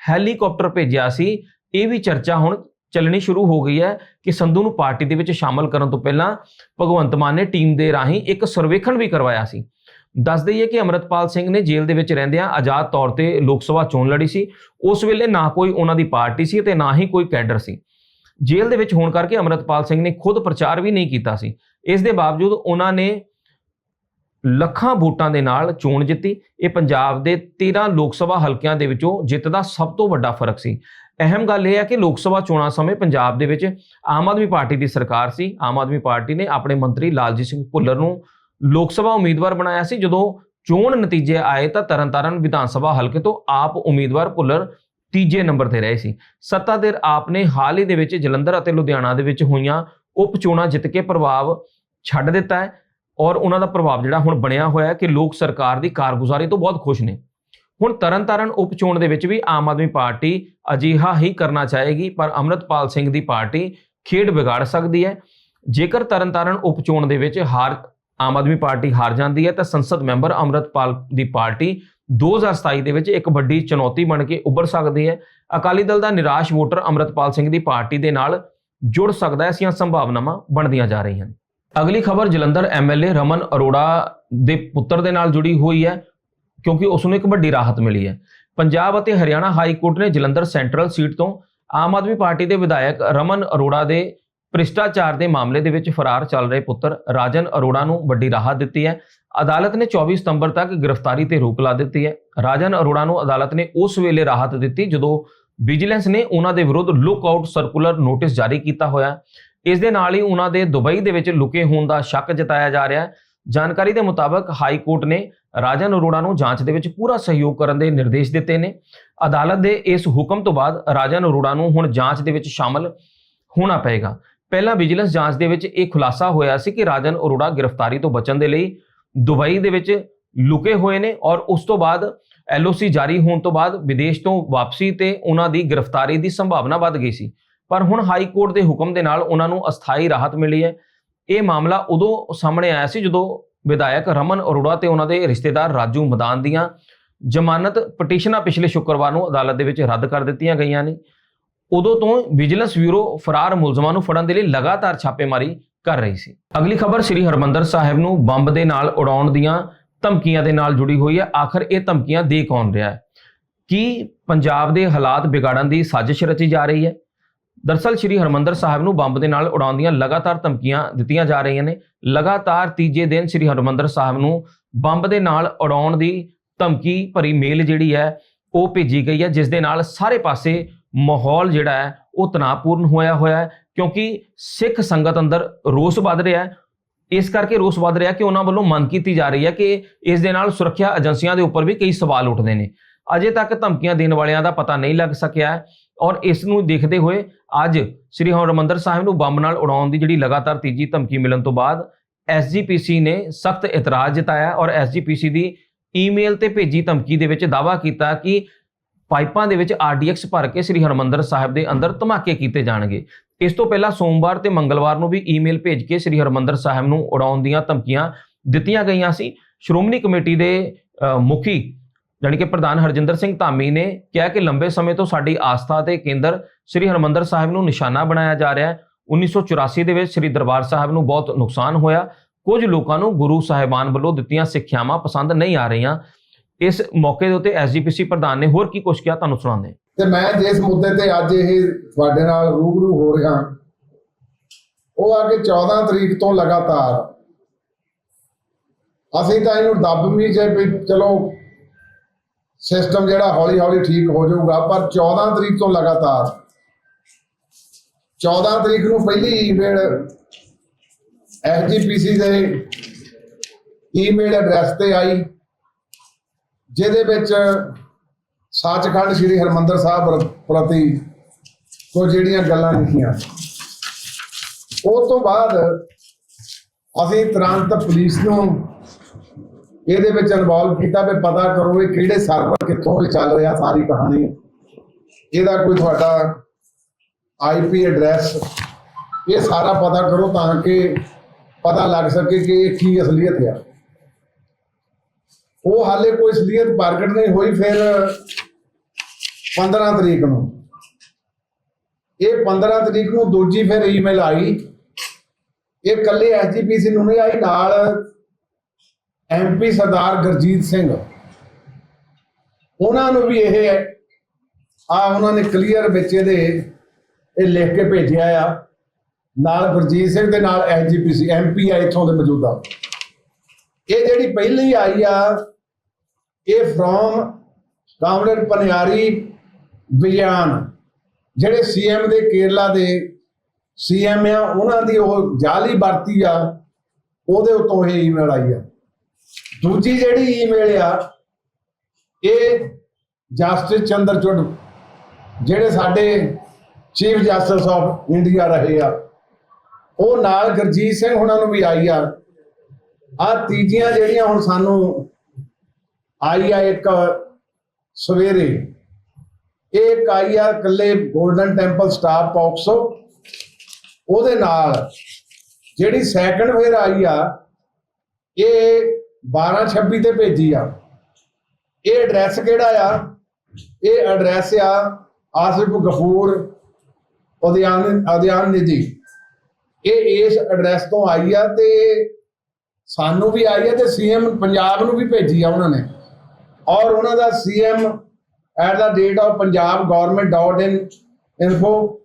ਹੈਲੀਕਾਪਟਰ ਭੇਜਿਆ ਸੀ। ਇਹ ਵੀ ਚਰਚਾ ਹੁਣ ਚੱਲਣੀ ਸ਼ੁਰੂ ਹੋ ਗਈ ਹੈ ਕਿ ਸੰਧੂ ਨੂੰ ਪਾਰਟੀ ਦੇ ਵਿੱਚ ਸ਼ਾਮਲ ਕਰਨ ਤੋਂ ਪਹਿਲਾਂ ਭਗਵੰਤ ਮਾਨ ਨੇ ਟੀਮ ਦੇ ਰਾਹੀਂ ਇੱਕ ਸਰਵੇਖਣ ਵੀ ਕਰਵਾਇਆ ਸੀ। ਦੱਸ ਦਈਏ ਕਿ ਅਮਰਤਪਾਲ ਸਿੰਘ ਨੇ ਜੇਲ੍ਹ ਦੇ ਵਿੱਚ ਰਹਿੰਦਿਆਂ ਆਜ਼ਾਦ ਤੌਰ ਤੇ ਲੋਕ ਸਭਾ ਚੋਣ ਲੜੀ ਸੀ। ਉਸ ਵੇਲੇ ਨਾ ਕੋਈ ਉਹਨਾਂ ਦੀ ਪਾਰਟੀ ਸੀ ਤੇ ਨਾ ਹੀ ਕੋਈ ਕੈਡਰ ਸੀ। ਜੇਲ੍ਹ ਦੇ ਵਿੱਚ ਹੋਣ ਕਰਕੇ ਅਮਰਤਪਾਲ ਸਿੰਘ ਨੇ ਖੁਦ ਪ੍ਰਚਾਰ ਵੀ ਨਹੀਂ ਕੀਤਾ ਸੀ। ਇਸ ਦੇ ਬਾਵਜੂਦ ਉਹਨਾਂ ਨੇ ਲੱਖਾਂ ਵੋਟਾਂ ਦੇ ਨਾਲ ਚੋਣ ਜਿੱਤੀ। ਇਹ ਪੰਜਾਬ ਦੇ 13 ਲੋਕ ਸਭਾ ਹਲਕਿਆਂ ਦੇ ਵਿੱਚੋਂ ਜਿੱਤ ਦਾ ਸਭ ਤੋਂ ਵੱਡਾ ਫ਼ਰਕ ਸੀ। ਅਹਿਮ ਗੱਲ ਇਹ ਹੈ ਕਿ ਲੋਕ ਸਭਾ ਚੋਣਾਂ ਸਮੇਂ ਪੰਜਾਬ ਦੇ ਵਿੱਚ ਆਮ ਆਦਮੀ ਪਾਰਟੀ ਦੀ ਸਰਕਾਰ ਸੀ। ਆਮ ਆਦਮੀ ਪਾਰਟੀ ਨੇ ਆਪਣੇ ਮੰਤਰੀ ਲਾਲਜੀਤ ਸਿੰਘ ਭੁੱਲਰ ਨੂੰ ਲੋਕ ਸਭਾ ਉਮੀਦਵਾਰ ਬਣਾਇਆ ਸੀ। ਜਦੋਂ ਚੋਣ ਨਤੀਜੇ ਆਏ ਤਾਂ ਤਰਨਤਾਰਨ ਵਿਧਾਨ ਸਭਾ ਹਲਕੇ ਤੋਂ ਆਪ ਉਮੀਦਵਾਰ ਭੁੱਲਰ ਤੀਜੇ ਨੰਬਰ ਤੇ ਰਹੇ ਸੀ। ਸੱਤਾਧਿਰ ਆਪ ਨੇ ਹਾਲ ਹੀ ਦੇ ਵਿੱਚ ਜਲੰਧਰ ਅਤੇ ਲੁਧਿਆਣਾ ਦੇ ਵਿੱਚ ਹੋਈਆਂ ਉਪ ਚੋਣਾਂ ਜਿੱਤ ਕੇ ਪ੍ਰਭਾਵ ਛੱਡ ਦਿੱਤਾ ਹੈ। ਔਰ ਉਹਨਾਂ ਦਾ ਪ੍ਰਭਾਵ ਜਿਹੜਾ ਹੁਣ ਬਣਿਆ ਹੋਇਆ ਹੈ ਕਿ ਲੋਕ ਸਰਕਾਰ ਦੀ ਕਾਰਗੁਜ਼ਾਰੀ ਤੋਂ ਬਹੁਤ ਖੁਸ਼ ਨੇ। ਹੁਣ ਤਰਨਤਾਰਨ ਉਪ ਚੋਣ ਦੇ ਵਿੱਚ ਵੀ ਆਮ ਆਦਮੀ ਪਾਰਟੀ ਅਜਿਹਾ ਹੀ ਕਰਨਾ ਚਾਹੇਗੀ, ਪਰ ਅਮਰਤਪਾਲ ਸਿੰਘ ਦੀ ਪਾਰਟੀ ਖੇਡ ਵਿਗਾੜ ਸਕਦੀ ਹੈ। ਜੇਕਰ ਤਰਨਤਾਰਨ ਉਪ ਚੋਣ ਦੇ ਵਿੱਚ ਹਾਰ, ਆਮ ਆਦਮੀ ਪਾਰਟੀ ਹਾਰ ਜਾਂਦੀ ਹੈ, ਤਾਂ ਸੰਸਦ ਮੈਂਬਰ ਅਮਰਤਪਾਲ ਦੀ ਪਾਰਟੀ 2027 ਦੇ ਵਿੱਚ ਇੱਕ ਵੱਡੀ ਚੁਣੌਤੀ ਬਣ ਕੇ ਉੱਭਰ ਸਕਦੀ ਹੈ। ਅਕਾਲੀ ਦਲ ਦਾ ਨਿਰਾਸ਼ ਵੋਟਰ ਅਮਰਤਪਾਲ ਸਿੰਘ ਦੀ ਪਾਰਟੀ ਦੇ ਨਾਲ ਜੁੜ ਸਕਦਾ ਹੈ ਐਸੀਆਂ ਸੰਭਾਵਨਾਵਾਂ ਬਣਦੀਆਂ ਜਾ ਰਹੀਆਂ ਹਨ ਅਗਲੀ ਖਬਰ ਜਲੰਧਰ ਐਮਐਲਏ ਰਮਨ ਅਰੋੜਾ ਦੇ ਪੁੱਤਰ ਦੇ ਨਾਲ ਜੁੜੀ ਹੋਈ ਹੈ, ਕਿਉਂਕਿ ਉਸ ਨੂੰ ਇੱਕ ਵੱਡੀ ਰਾਹਤ ਮਿਲੀ ਹੈ। ਪੰਜਾਬ ਅਤੇ ਹਰਿਆਣਾ ਹਾਈ ਕੋਰਟ ਨੇ ਜਲੰਧਰ ਸੈਂਟਰਲ ਸੀਟ ਤੋਂ ਆਮ ਆਦਮੀ ਪਾਰਟੀ ਦੇ ਵਿਧਾਇਕ ਰਮਨ ਅਰੋੜਾ ਦੇ ਭ੍ਰਿਸ਼ਟਾਚਾਰ ਦੇ ਮਾਮਲੇ ਦੇ ਵਿੱਚ ਫਰਾਰ ਚੱਲ ਰਹੇ ਪੁੱਤਰ ਰਾਜਨ ਅਰੋੜਾ ਨੂੰ ਵੱਡੀ ਰਾਹਤ ਦਿੱਤੀ ਹੈ। ਅਦਾਲਤ ਨੇ 24 ਸਤੰਬਰ ਤੱਕ ਗ੍ਰਿਫਤਾਰੀ ਤੇ ਰੋਕ ਲਾ ਦਿੱਤੀ ਹੈ। ਰਾਜਨ ਅਰੋੜਾ ਨੂੰ ਅਦਾਲਤ ਨੇ ਉਸ ਵੇਲੇ ਰਾਹਤ ਦਿੱਤੀ ਜਦੋਂ ਵਿਜੀਲੈਂਸ ਨੇ ਉਹਨਾਂ ਦੇ ਵਿਰੁੱਧ ਲੁੱਕ ਆਊਟ ਸਰਕੂਲਰ ਨੋਟਿਸ ਜਾਰੀ ਕੀਤਾ ਹੋਇਆ। ਇਸ ਦੇ ਨਾਲ ਹੀ ਉਹਨਾਂ ਦੇ ਦੁਬਈ ਦੇ ਵਿੱਚ ਲੁਕੇ ਹੋਣ ਦਾ ਸ਼ੱਕ ਜਤਾਇਆ ਜਾ ਰਿਹਾ ਹੈ। ਜਾਣਕਾਰੀ ਦੇ ਮੁਤਾਬਕ ਹਾਈ ਕੋਰਟ ਨੇ ਰਾਜਨ ਅਰੋੜਾ ਨੂੰ ਜਾਂਚ ਦੇ ਵਿੱਚ ਪੂਰਾ ਸਹਿਯੋਗ ਕਰਨ ਦੇ ਨਿਰਦੇਸ਼ ਦਿੱਤੇ ਨੇ। ਅਦਾਲਤ ਦੇ ਇਸ ਹੁਕਮ ਤੋਂ ਬਾਅਦ ਰਾਜਨ ਅਰੋੜਾ ਨੂੰ ਹੁਣ ਜਾਂਚ ਦੇ ਵਿੱਚ ਸ਼ਾਮਲ ਹੋਣਾ ਪਏਗਾ। ਪਹਿਲਾਂ ਵਿਜੀਲੈਂਸ ਜਾਂਚ ਦੇ ਵਿੱਚ ਇਹ ਖੁਲਾਸਾ ਹੋਇਆ ਸੀ ਕਿ ਰਾਜਨ ਅਰੋੜਾ ਗ੍ਰਿਫਤਾਰੀ ਤੋਂ ਬਚਣ ਦੇ ਲਈ ਦੁਬਈ ਦੇ ਵਿੱਚ ਲੁਕੇ ਹੋਏ ਨੇ ਔਰ ਉਸ ਤੋਂ ਬਾਅਦ ਐਲਓਸੀ ਜਾਰੀ ਹੋਣ ਤੋਂ ਬਾਅਦ ਵਿਦੇਸ਼ ਤੋਂ ਵਾਪਸੀ ਤੇ ਉਹਨਾਂ ਦੀ ਗ੍ਰਿਫਤਾਰੀ ਦੀ ਸੰਭਾਵਨਾ ਵੱਧ ਗਈ ਸੀ। ਪਰ ਹੁਣ ਹਾਈ ਕੋਰਟ ਦੇ ਹੁਕਮ ਦੇ ਨਾਲ ਉਹਨਾਂ ਨੂੰ ਅਸਥਾਈ ਰਾਹਤ ਮਿਲੀ ਹੈ। ਇਹ ਮਾਮਲਾ ਉਦੋਂ ਸਾਹਮਣੇ ਆਇਆ ਸੀ ਜਦੋਂ ਵਿਧਾਇਕ ਰਮਨ ਅਰੋੜਾ ਤੇ ਉਹਨਾਂ ਦੇ ਰਿਸ਼ਤੇਦਾਰ ਰਾਜੂ ਮਦਾਨ ਦੀਆਂ ਜ਼ਮਾਨਤ ਪਟੀਸ਼ਨਾਂ ਪਿਛਲੇ ਸ਼ੁੱਕਰਵਾਰ ਨੂੰ ਅਦਾਲਤ ਦੇ ਵਿੱਚ ਰੱਦ ਕਰ ਦਿੱਤੀਆਂ ਗਈਆਂ ਨੇ। ਉਦੋਂ ਤੋਂ ਵਿਜੀਲੈਂਸ ਬਿਊਰੋ ਫਰਾਰ ਮੁਲਜ਼ਮਾਂ ਨੂੰ ਫੜਨ ਦੇ ਲਈ ਲਗਾਤਾਰ ਛਾਪੇਮਾਰੀ ਕਰ ਰਹੀ ਸੀ। ਅਗਲੀ ਖਬਰ ਸ੍ਰੀ ਹਰਮੰਦਰ ਸਾਹਿਬ ਨੂੰ ਬੰਬ ਦੇ ਨਾਲ ਉਡਾਉਣ ਦੀਆਂ ਧਮਕੀਆਂ ਦੇ ਨਾਲ ਜੁੜੀ ਹੋਈ ਹੈ। ਆਖਰ ਇਹ ਧਮਕੀਆਂ ਦੇ ਕੌਣ ਰਿਹਾ ਹੈ? ਕੀ ਪੰਜਾਬ ਦੇ ਹਾਲਾਤ ਵਿਗਾੜਨ ਦੀ ਸਾਜ਼ਿਸ਼ ਰਚੀ ਜਾ ਰਹੀ ਹੈ? ਦਰਸਲ ਸ੍ਰੀ ਹਰਮੰਦਰ ਸਾਹਿਬ ਨੂੰ ਬੰਬ ਦੇ ਨਾਲ ਉਡਾਉਣ ਦੀਆਂ ਲਗਾਤਾਰ ਧਮਕੀਆਂ ਦਿੱਤੀਆਂ ਜਾ ਰਹੀਆਂ ਨੇ। ਲਗਾਤਾਰ ਤੀਜੇ ਦਿਨ ਸ੍ਰੀ ਹਰਮੰਦਰ ਸਾਹਿਬ ਨੂੰ ਬੰਬ ਦੇ ਨਾਲ ਉਡਾਉਣ ਦੀ ਧਮਕੀ ਭਰੀ ਮੇਲ ਜਿਹੜੀ ਹੈ, ਉਹ ਭੇਜੀ ਗਈ ਹੈ, ਜਿਸ ਦੇ ਨਾਲ ਸਾਰੇ ਪਾਸੇ ਮਾਹੌਲ ਜਿਹੜਾ ਹੈ, ਉਹ ਤਣਾਅਪੂਰਨ ਹੋਇਆ ਹੋਇਆ ਹੈ, ਕਿਉਂਕਿ ਸਿੱਖ ਸੰਗਤ ਅੰਦਰ ਰੋਸ ਵੱਧ ਰਿਹਾ ਹੈ। ਇਸ ਕਰਕੇ ਰੋਸ ਵੱਧ ਰਿਹਾ ਕਿ ਉਹਨਾਂ ਵੱਲੋਂ ਮੰਗ ਕੀਤੀ ਜਾ ਰਹੀ ਹੈ ਕਿ ਇਸ ਦੇ ਨਾਲ ਸੁਰੱਖਿਆ ਏਜੰਸੀਆਂ ਦੇ ਉੱਪਰ ਵੀ ਕਈ ਸਵਾਲ ਉੱਠਦੇ ਨੇ। ਅਜੇ ਤੱਕ ਧਮਕੀਆਂ ਦੇਣ ਵਾਲਿਆਂ ਦਾ ਪਤਾ ਨਹੀਂ ਲੱਗ ਸਕਿਆ ਔਰ ਇਸ ਨੂੰ ਦੇਖਦੇ ਹੋਏ ਅੱਜ ਸ੍ਰੀ ਹਰਿਮੰਦਰ ਸਾਹਿਬ ਨੂੰ ਬੰਬ ਨਾਲ ਉਡਾਉਣ ਦੀ ਜਿਹੜੀ ਲਗਾਤਾਰ ਤੀਜੀ ਧਮਕੀ ਮਿਲਣ ਤੋਂ ਬਾਅਦ ਐਸਜੀਪੀਸੀ ਨੇ ਸਖਤ ਇਤਰਾਜ਼ ਜਤਾਇਆ ਔਰ ਐਸਜੀਪੀਸੀ ਦੀ ਈਮੇਲ ਤੇ ਭੇਜੀ ਧਮਕੀ ਦੇ ਵਿੱਚ ਦਾਅਵਾ ਕੀਤਾ ਕਿ ਪਾਈਪਾਂ ਦੇ ਵਿੱਚ ਆਰਡੀਐਕਸ ਭਰ ਕੇ ਸ੍ਰੀ ਹਰਿਮੰਦਰ ਸਾਹਿਬ ਦੇ ਅੰਦਰ ਧਮਾਕੇ ਕੀਤੇ ਜਾਣਗੇ। ਇਸ ਤੋਂ ਪਹਿਲਾਂ ਸੋਮਵਾਰ ਤੇ ਮੰਗਲਵਾਰ ਨੂੰ ਵੀ ਈਮੇਲ ਭੇਜ ਕੇ ਸ੍ਰੀ ਹਰਿਮੰਦਰ ਸਾਹਿਬ ਨੂੰ ਉਡਾਉਣ ਦੀਆਂ ਧਮਕੀਆਂ ਦਿੱਤੀਆਂ ਗਈਆਂ ਸੀ। ਸ਼੍ਰੋਮਣੀ ਕਮੇਟੀ ਦੇ ਮੁਖੀ ਜਾਣੀ ਕਿ ਪ੍ਰਧਾਨ ਹਰਜਿੰਦਰ ਸਿੰਘ ਧਾਮੀ ਨੇ ਕਿਹਾ ਕਿ ਲੰਬੇ ਸਮੇਂ ਤੋਂ ਸਾਡੀ ਆਸਥਾ ਤੇ ਕੇਂਦਰ ਸ੍ਰੀ ਹਰਿਮੰਦਰ ਸਾਹਿਬ ਨੂੰ ਨਿਸ਼ਾਨਾ ਬਣਾਇਆ ਜਾ ਰਿਹਾ ਹੈ। 1984 ਦੇ ਵਿੱਚ ਸ੍ਰੀ ਦਰਬਾਰ ਸਾਹਿਬ ਨੂੰ ਬਹੁਤ ਨੁਕਸਾਨ ਹੋਇਆ। ਕੁਝ ਲੋਕਾਂ ਨੂੰ ਗੁਰੂ ਸਾਹਿਬਾਨ ਵੱਲੋਂ ਦਿੱਤੀਆਂ ਸਿੱਖਿਆਵਾਂ ਪਸੰਦ ਨਹੀਂ ਆ ਰਹੀਆਂ। ਇਸ ਮੌਕੇ ਦੇ ਉੱਤੇ ਐਸਜੀਪੀਸੀ ਪ੍ਰਧਾਨ ਨੇ ਹੋਰ ਕੀ ਕੁਝ ਕਿਹਾ, ਤੁਹਾਨੂੰ ਸੁਣਾਉਂਦੇ
ਤੇ ਮੈਂ ਜਿਸ ਮੁੱਦੇ ਤੇ ਅੱਜ ਇਹ ਤੁਹਾਡੇ ਨਾਲ ਰੂਬਰੂ ਹੋ ਰਿਹਾ, ਉਹ ਆ ਕਿ 14 ਤਰੀਕ ਤੋਂ ਲਗਾਤਾਰ ਅਸੀਂ ਤਾਂ ਇਹਨੂੰ ਦੱਬ ਵੀ ਜੇ ਵੀ ਚਲੋ ਸਿਸਟਮ ਜਿਹੜਾ ਹੌਲੀ ਹੌਲੀ ਠੀਕ ਹੋ ਜਾਊਗਾ, ਪਰ 14 ਤਰੀਕ ਤੋਂ ਲਗਾਤਾਰ। 14 ਤਰੀਕ ਨੂੰ ਪਹਿਲੀ ਈਮੇਲ ਐਸਜੀਪੀਸੀ ਦੇ ਈਮੇਲ ਐਡਰੈਸ ਤੇ ਆਈ, ਜਿਹਦੇ ਵਿੱਚ ਸੱਚਖੰਡ ਸ੍ਰੀ ਹਰਮੰਦਰ ਸਾਹਿਬ ਪ੍ਰਤੀ ਕੋ ਜਿਹੜੀਆਂ ਗੱਲਾਂ ਲਿਖੀਆਂ। ਉਸ ਤੋਂ ਬਾਅਦ ਅਸੀਂ ਤੁਰੰਤ ਪੁਲਿਸ ਨੂੰ ਇਹਦੇ ਵਿੱਚ ਇਨਵੋਲਵ ਕੀਤਾ ਵੀ ਪਤਾ ਕਰੋ ਇਹ ਕਿਹੜੇ ਸਰਵਰ ਕਿੱਥੋਂ ਇਹ ਚੱਲ ਰਿਹਾ, ਸਾਰੀ ਕਹਾਣੀ। ਇਹਦਾ ਕੋਈ ਤੁਹਾਡਾ ਆਈਪੀ ਐਡਰੈਸ ਇਹ ਸਾਰਾ ਪਤਾ ਕਰੋ ਤਾਂ ਕਿ ਪਤਾ ਲੱਗ ਸਕੇ ਕਿ ਇਹ ਕੀ ਅਸਲੀਅਤ ਹੈ ਉਹ ਹਾਲੇ ਕੋਈ ਅਸਲੀਅਤ ਪ੍ਰਗਟ ਨਹੀਂ ਹੋਈ, ਫਿਰ 15 ਤਰੀਕ ਨੂੰ। ਇਹ 15 ਤਰੀਕ ਨੂੰ ਦੂਜੀ ਫਿਰ ਈਮੇਲ ਆਈ। ਇਹ ਕੱਲੇ ਐਸਜੀਪੀਸੀ ਨੂੰ ਨਹੀਂ ਆਈ, ਨਾਲ ਐਮਪੀ ਸਰਦਾਰ ਗੁਰਜੀਤ ਸਿੰਘ। ਉਹਨਾਂ ਨੂੰ ਵੀ ਇਹ ਆ ਉਹਨਾਂ ਨੇ ਕਲੀਅਰ ਵਿੱਚ ਇਹਦੇ ਇਹ ਲਿਖ ਕੇ ਭੇਜਿਆ ਆ। ਨਾਲ ਗੁਰਜੀਤ ਸਿੰਘ ਦੇ ਨਾਲ ਐਸਜੀਪੀਸੀ ਐਮਪੀ ਆ ਇੱਥੋਂ ਦੇ ਮੌਜੂਦਾ। ਇਹ ਜਿਹੜੀ ਪਹਿਲੀ ਆਈ ਆ, ਇਹ ਫਰੋਮ ਕਾਮਰੇਡ ਪਨਿਆਰੀ ਵਿਜਿਆਨ ਜਿਹੜੇ ਸੀਐਮ ਦੇ ਕੇਰਲਾ ਦੇ ਸੀਐਮ ਆ, ਉਹਨਾਂ ਦੀ ਉਹ ਜਾਲੀ ਵਰਤੀ ਆ, ਉਹਦੇ ਉੱਤੋਂ ਇਹ ਈਮੇਲ ਆਈ ਆ। ਦੂਜੀ ਜਿਹੜੀ ਈਮੇਲ ਆ, ਇਹ ਜਸਟਿਸ ਚੰਦਰਚੂੜ ਜਿਹੜੇ ਸਾਡੇ ਚੀਫ ਜਸਟਿਸ ਆਫ ਇੰਡੀਆ ਰਹੇ ਆ, ਉਹ ਨਾਲ ਗੁਰਜੀਤ ਸਿੰਘ ਉਹਨਾਂ ਨੂੰ ਵੀ ਆਈ ਆ। ਆ ਤੀਜੀਆਂ ਜਿਹੜੀਆਂ ਹੁਣ ਸਾਨੂੰ ਆਈ ਆ ਇੱਕ ਸਵੇਰੇ, ਇਹ ਇੱਕ ਆਈ ਆ ਇਕੱਲੇ 골ਡਨ ਟੈਂਪਲ ਸਟਾਫ ਪੌਕਸੋ ਉਹਦੇ ਨਾਲ ਜਿਹੜੀ ਸੈਕੰਡ ਫੇਰ ਆਈ ਆ, ਇਹ 1226 ਤੇ ਭੇਜੀ ਆ। ਇਹ ਐਡਰੈਸ ਕਿਹੜਾ ਆ? ਇਹ ਐਡਰੈਸ ਆ ਆਸਿਫ ਗਫੂਰ ਉਦਿਆਨ ਉਦਿਆਨ ਨਿਧੀ। ਇਹ ਇਸ ਐਡਰੈਸ ਤੋਂ ਆਈ ਆ ਤੇ ਸਾਨੂੰ ਵੀ ਆਈ ਹੈ ਤੇ ਸੀਐਮ ਪੰਜਾਬ ਨੂੰ ਵੀ ਭੇਜੀ ਆ ਉਹਨਾਂ ਨੇ। ਔਰ ਉਹਨਾਂ ਦਾ CM at the rate of Punjab government dot in info,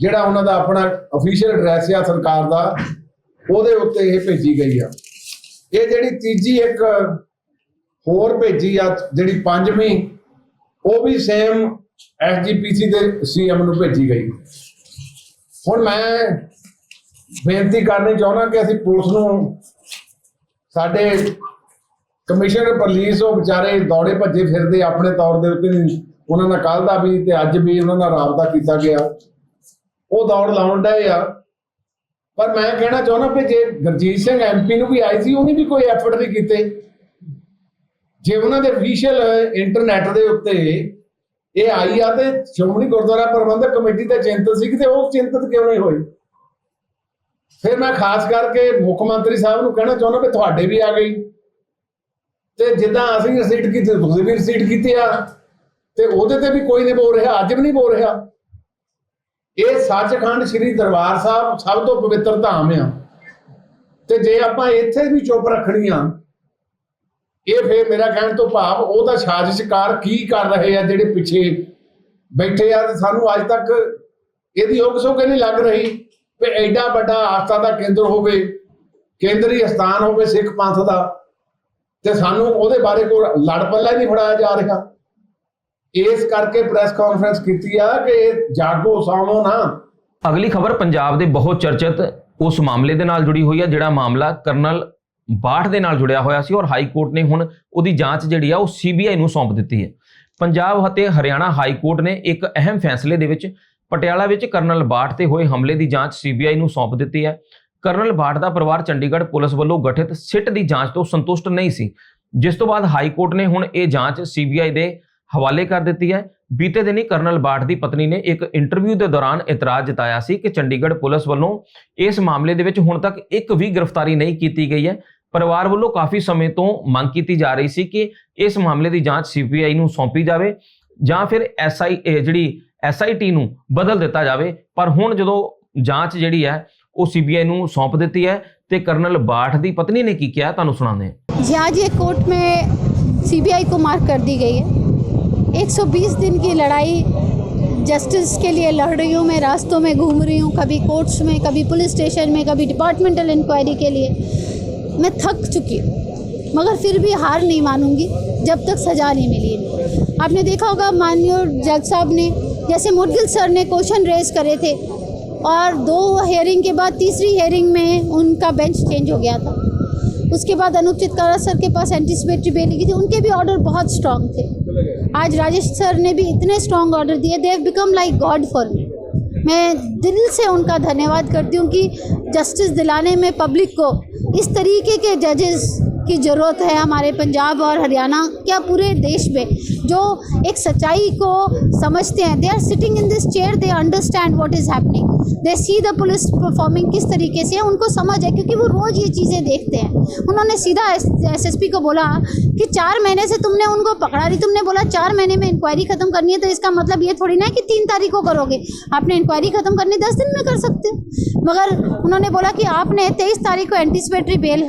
ਜਿਹੜਾ ਉਹਨਾਂ ਦਾ ਆਪਣਾ ਅਫੀਸ਼ੀਅਲ ਐਡਰੈਸ ਆ ਸਰਕਾਰ ਦਾ, ਉਹਦੇ ਉੱਤੇ ਇਹ ਭੇਜੀ ਗਈ ਆ। ਇਹ ਜਿਹੜੀ ਤੀਜੀ ਇੱਕ ਹੋਰ ਭੇਜੀ ਆ, ਜਿਹੜੀ ਪੰਜਵੀਂ, ਉਹ ਵੀ ਸੇਮ ਐਸਜੀਪੀਸੀ ਦੇ ਸੀਐਮ ਨੂੰ ਭੇਜੀ ਗਈ। ਹੁਣ ਮੈਂ ਬੇਨਤੀ ਕਰਨੀ ਚਾਹੁੰਦਾ ਕਿ ਅਸੀਂ ਪੁਲਿਸ ਨੂੰ ਸਾਡੇ ਕਮਿਸ਼ਨਰ ਪੁਲਿਸ ਉਹ ਵਿਚਾਰੇ ਦੌੜੇ ਭੱਜੇ ਫਿਰਦੇ ਆਪਣੇ ਤੌਰ ਦੇ ਉੱਤੇ ਉਹਨਾਂ ਨਾਲ ਕੱਲ ਦਾ ਵੀ ਤੇ ਅੱਜ ਵੀ ਉਹਨਾਂ ਨਾਲ ਰਾਬਤਾ ਕੀਤਾ ਗਿਆ। ਉਹ ਦੌੜ ਲਾਉਣ ਡਏ ਆ। ਪਰ ਮੈਂ ਕਹਿਣਾ ਚਾਹੁੰਦਾ ਕਿ ਜੇ ਗੁਰਜੀਤ ਸਿੰਘ ਐਮਪੀ ਨੂੰ ਵੀ ਆਈ ਸੀ, ਉਹਨੇ ਵੀ ਕੋਈ ਐਫਰਟ ਨਹੀਂ ਕੀਤੇ। ਜੇ ਉਹਨਾਂ ਦੇ ਅਫੀਸ਼ੀਅਲ ਇੰਟਰਨੈਟ ਦੇ ਉੱਤੇ ਇਹ ਆਈ ਆ ਤੇ ਸ਼੍ਰੋਮਣੀ ਗੁਰਦੁਆਰਾ ਪ੍ਰਬੰਧਕ ਕਮੇਟੀ ਤੇ ਚਿੰਤਤ ਸੀ ਕਿ ਉਹ ਚਿੰਤਤ ਕਿਉਂ ਨਹੀਂ ਹੋਈ? ਫਿਰ ਮੈਂ ਖਾਸ ਕਰਕੇ ਮੁੱਖ ਮੰਤਰੀ ਸਾਹਿਬ ਨੂੰ ਕਹਿਣਾ ਚਾਹੁੰਦਾ ਕਿ ਤੁਹਾਡੇ ਵੀ ਆ ਗਈ। ਤੇ ਜਿੱਦਾਂ ਅਸੀਂ ਰਿਸੀਟ ਕੀਤੀ, ਤੁਸੀਂ ਵੀ ਰਿਸੀਟ ਕੀਤੀ ਆ। ਤੇ ਉਹਦੇ ਤੇ ਵੀ ਕੋਈ ਨਹੀਂ ਬੋਲ ਰਿਹਾ, ਅੱਜ ਵੀ ਨਹੀਂ ਬੋਲ ਰਿਹਾ। ਇਹ ਸੱਚਖੰਡ ਸ੍ਰੀ ਦਰਬਾਰ ਸਾਹਿਬ ਸਭ ਤੋਂ ਪਵਿੱਤਰ ਧਾਮ ਆ। ਤੇ ਜੇ ਆਪਾਂ ਇੱਥੇ ਵੀ ਚੁੱਪ ਰੱਖਣੀ ਆ, ਇਹ ਫੇਰ ਮੇਰਾ ਕਹਿਣ ਤੋਂ ਭਾਵ ਉਹ ਤਾਂ ਸਾਜ਼ਿਸ਼ਕਾਰ ਕੀ ਕਰ ਰਹੇ ਆ ਜਿਹੜੇ ਪਿੱਛੇ ਬੈਠੇ ਆ ਤੇ ਸਾਨੂੰ ਅੱਜ ਤੱਕ ਇਹਦੀ ਉਗ ਸੁਗ ਨਹੀਂ ਲੱਗ ਰਹੀ ਵੀ ਐਡਾ ਵੱਡਾ ਆਸਥਾ ਦਾ ਕੇਂਦਰ ਹੋਵੇ, ਕੇਂਦਰੀ ਸਥਾਨ ਹੋਵੇ ਸਿੱਖ ਪੰਥ ਦਾ, ਤੇ ਸਾਨੂੰ ਉਹਦੇ ਬਾਰੇ ਕੋਈ ਲੜ ਪੱਲਾ ਨਹੀਂ ਫੜਾਇਆ ਜਾ ਰਿਹਾ। ਇਸ ਕਰਕੇ ਪ੍ਰੈਸ ਕਾਨਫਰੰਸ ਕੀਤੀ ਆ ਕਿ ਜਾਗੋ ਸਾਵੋ ਨਾ।
ਅਗਲੀ ਖਬਰ ਪੰਜਾਬ ਦੇ ਬਹੁਤ ਚਰਚਿਤ ਉਸ ਮਾਮਲੇ ਦੇ ਨਾਲ ਜੁੜੀ ਹੋਈ ਹੈ ਜਿਹੜਾ ਮਾਮਲਾ ਕਰਨਲ ਬਾਠ ਦੇ ਨਾਲ ਜੁੜਿਆ ਹੋਇਆ ਸੀ ਔਰ ਹਾਈ ਕੋਰਟ ਨੇ ਹੁਣ ਉਹਦੀ ਜਾਂਚ ਜਿਹੜੀ ਆ, ਉਹ ਸੀਬੀਆਈ ਨੂੰ ਸੌਂਪ ਦਿੱਤੀ ਹੈ। ਪੰਜਾਬ ਅਤੇ ਹਰਿਆਣਾ ਹਾਈ ਕੋਰਟ ਨੇ ਇੱਕ ਅਹਿਮ ਫੈਸਲੇ ਦੇ ਵਿੱਚ ਪਟਿਆਲਾ ਵਿੱਚ ਕਰਨਲ ਬਾਠ ਤੇ ਹੋਏ ਹਮਲੇ ਦੀ ਜਾਂਚ ਸੀਬੀਆਈ ਨੂੰ ਸੌਂਪ ਦਿੱਤੀ ਹੈ। ਕਰਨਲ ਬਾਠ ਦਾ ਪਰਿਵਾਰ ਚੰਡੀਗੜ੍ਹ ਪੁਲਿਸ ਵੱਲੋਂ ਗਠਿਤ ਸਿੱਟ ਦੀ ਜਾਂਚ ਤੋਂ ਸੰਤੁਸ਼ਟ ਨਹੀਂ ਸੀ। ਜਿਸ ਤੋਂ ਬਾਅਦ ਹਾਈ ਕੋਰਟ ਨੇ ਹੁਣ ਇਹ ਜਾਂਚ ਸੀਬੀਆਈ ਦੇ ਹਵਾਲੇ ਕਰ ਦਿੱਤੀ ਹੈ ਬੀਤੇ ਦਿਨੀ ਕਰਨਲ ਬਾਠ ਦੀ ਪਤਨੀ ਨੇ ਇੱਕ ਇੰਟਰਵਿਊ ਦੇ ਦੌਰਾਨ ਇਤਰਾਜ਼ ਜਤਾਇਆ ਸੀ ਕਿ ਚੰਡੀਗੜ੍ਹ ਪੁਲਿਸ ਵੱਲੋਂ ਇਸ ਮਾਮਲੇ ਦੇ ਵਿੱਚ ਹੁਣ ਤੱਕ ਇੱਕ ਵੀ ਗ੍ਰਿਫਤਾਰੀ ਨਹੀਂ ਕੀਤੀ ਗਈ ਹੈ ਪਰਿਵਾਰ ਵੱਲੋਂ ਕਾਫੀ ਸਮੇਂ ਤੋਂ ਮੰਗ ਕੀਤੀ ਜਾ ਰਹੀ ਸੀ ਕਿ ਇਸ ਮਾਮਲੇ ਦੀ ਜਾਂਚ ਸੀਬੀਆਈ ਨੂੰ ਸੌਂਪੀ ਜਾਵੇ ਜਾਂ ਫਿਰ ਐਸਆਈ ਜਿਹੜੀ ਐਸਆਈਟੀ ਨੂੰ ਬਦਲ ਦਿੱਤਾ ਜਾਵੇ ਪਰ ਹੁਣ ਜਦੋਂ ਜਾਂਚ ਜਿਹੜੀ ਹੈ ਉਹ ਸੀਬੀਆਈ ਨੂੰ ਸੌਂਪ ਦਿੱਤੀ ਹੈ ਤੇ ਕਰਨਲ ਬਾਠ ਦੀ ਪਤਨੀ ਨੇ ਕੀ ਕਿਹਾ ਤੁਹਾਨੂੰ ਸੁਣਾਉਂਦੇ ਹਾਂ
जी आज ये कोर्ट में सीबीआई को मार्क कर दी गई है 120 दिन की लड़ाई जस्टिस के लिए लड़ रही हूँ मैं, रास्तों में घूम रही हूँ, कभी कोर्ट्स में, कभी पुलिस स्टेशन में, कभी डिपार्टमेंटल इंक्वायरी के लिए। मैं थक चुकी हूँ, मगर फिर भी हार नहीं मानूँगी, जब तक सज़ा नहीं मिली। आपने देखा होगा, माननीय जज साहब ने, जैसे मुदगिल सर ने क्वेश्चन रेज करे थे, और दो हेयरिंग के बाद, तीसरी हेयरिंग में उनका बेंच चेंज हो गया था। उसके बाद अनूप चितकारा सर के पास एंटिसिपेटरी बेल की थी, उनके भी ऑर्डर बहुत स्ट्रांग थे। आज राजेश सर ने भी इतने स्ट्रॉन्ग ऑर्डर दिए they have become like god for me मैं दिल से उनका धन्यवाद करती हूँ कि जस्टिस दिलाने में पब्लिक को इस तरीके के जजेस की ज़रूरत है हमारे पंजाब और हरियाणा, क्या पूरे देश में, जो एक सच्चाई को समझते हैं they are sitting in this chair they understand what is happening they see the police performing किस तरीके से है, उनको समझ है, क्योंकि वो रोज़ ये चीज़ें देखते हैं। उन्होंने सीधा एस एस पी को बोला कि चार महीने से तुमने उनको पकड़ा दी तुमने बोला चार महीने में इंक्वायरी खत्म करनी है तो इसका मतलब ये थोड़ी ना है कि तीन तारीख को करोगे। आपने इंक्वायरी खत्म करनी, दस दिन में कर सकते मगर उन्होंने बोला कि आपने तेईस तारीख को एंटिसपेटरी बेल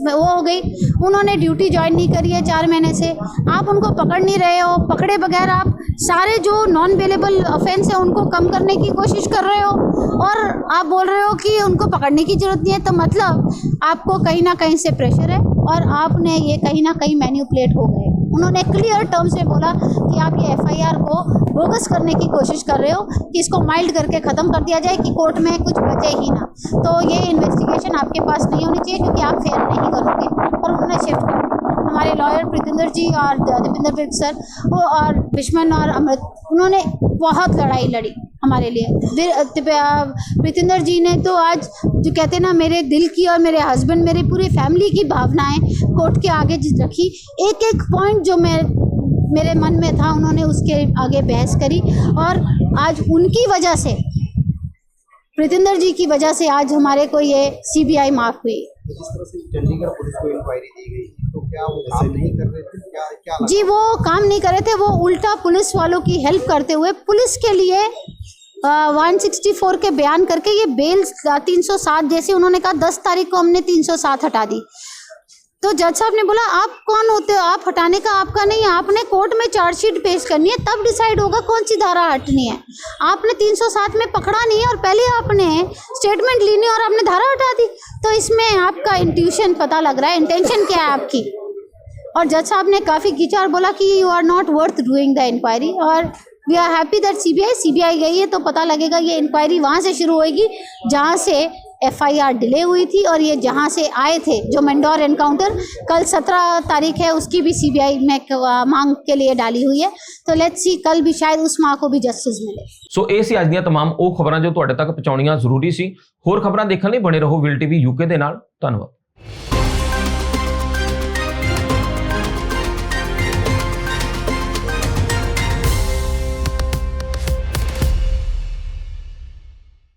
वो हो गई। उन्होंने ड्यूटी ज्वाइन नहीं करी है चार महीने से। आप उनको पकड़ नहीं रहे हो। पकड़े बगैर आप सारे जो नॉन अवेलेबल ऑफेंस है, उनको कम करने की कोशिश कर रहे हो। और आप बोल रहे हो कि उनको पकड़ने की ज़रूरत नहीं है तो मतलब आपको कहीं ना कहीं से प्रेशर है और आपने ये कहीं ना कहीं मैन्यूपलेट हो गए उन्होंने क्लियर टर्म्स में बोला कि आप ये एफआईआर को बोगस करने की कोशिश कर रहे हो कि इसको माइल्ड करके ख़त्म कर दिया जाए कि कोर्ट में कुछ बचे ही ना। तो ये इन्वेस्टिगेशन आपके पास नहीं होनी चाहिए क्योंकि आप फेयर नहीं करोगे। और उन्होंने शिफ्ट कर। हमारे लॉयर प्रीतिंदर जी और दीपिंदर विर्क सर वो और बिश्मन और अमृत उन्होंने बहुत लड़ाई लड़ी। हमारे लिए। फिर प्रीतिंदर जी ने तो आज जो कहते हैं ना मेरे दिल की और मेरे हस्बैंड मेरे पूरी फैमिली की भावनाएँ कोर्ट के आगे रखी। एक एक पॉइंट जो मैं मेरे मन में था उन्होंने उसके आगे बहस करी। और आज उनकी वजह से प्रीतिंदर जी की वजह से आज हमारे को ये सीबीआई मार्क हुई।
जिस तरह चंडीगढ़ पुलिस को इंक्वायरी दी गई तो क्या वो काम नहीं कर रहे थे? क्या क्या
जी वो काम नहीं कर रहे थे वो उल्टा पुलिस वालों की हेल्प करते हुए पुलिस के लिए वन सिक्सटी फोर के बयान करके ये बेल तीन सौ सात जैसे उन्होंने कहा, दस तारीख को हमने तीन सौ सात हटा दी। तो जज साहब ने बोला, आप कौन होते हो? आप हटाने का आपका नहीं है। आपने कोर्ट में चार्जशीट पेश करनी है, तब डिसाइड होगा कौन सी धारा हटनी है। आपने 307 में पकड़ा नहीं है और पहले आपने स्टेटमेंट ली नहीं और आपने धारा हटा दी। तो इसमें आपका इंट्यूशन पता लग रहा है इंटेंशन क्या है आपकी? और जज साहब ने काफ़ी खींचा और बोला कि you are not worth doing the inquiry और we are happy that CBI CBI गई है तो पता लगेगा ये इंक्वायरी वहाँ से शुरू होएगी जहाँ से एफआईआर डिले हुई थी और ये जहाँ से आए थे जो मंडोर एनकाउंटर कल सत्रह तारीख है उसकी भी सीबीआई में क- मांग के लिए डाली हुई है तो लेट्स सी कल भी शायद उस माँ को भी जस्टिस मिले
ਸੋ ਇਹ ਸੀ ਅੱਜ ਦੀਆਂ तमाम ਉਹ ਖਬਰਾਂ ਜੋ ਤੁਹਾਡੇ ਤੱਕ ਪਹੁੰਚਾਉਣੀਆਂ ਜ਼ਰੂਰੀ ਸੀ ਹੋਰ ਖਬਰਾਂ ਦੇਖਣ ਲਈ ਬਣੇ ਰਹੋ ਵਿਲ ਟੀਵੀ ਯੂਕੇ ਦੇ ਨਾਲ ਧੰਨਵਾਦ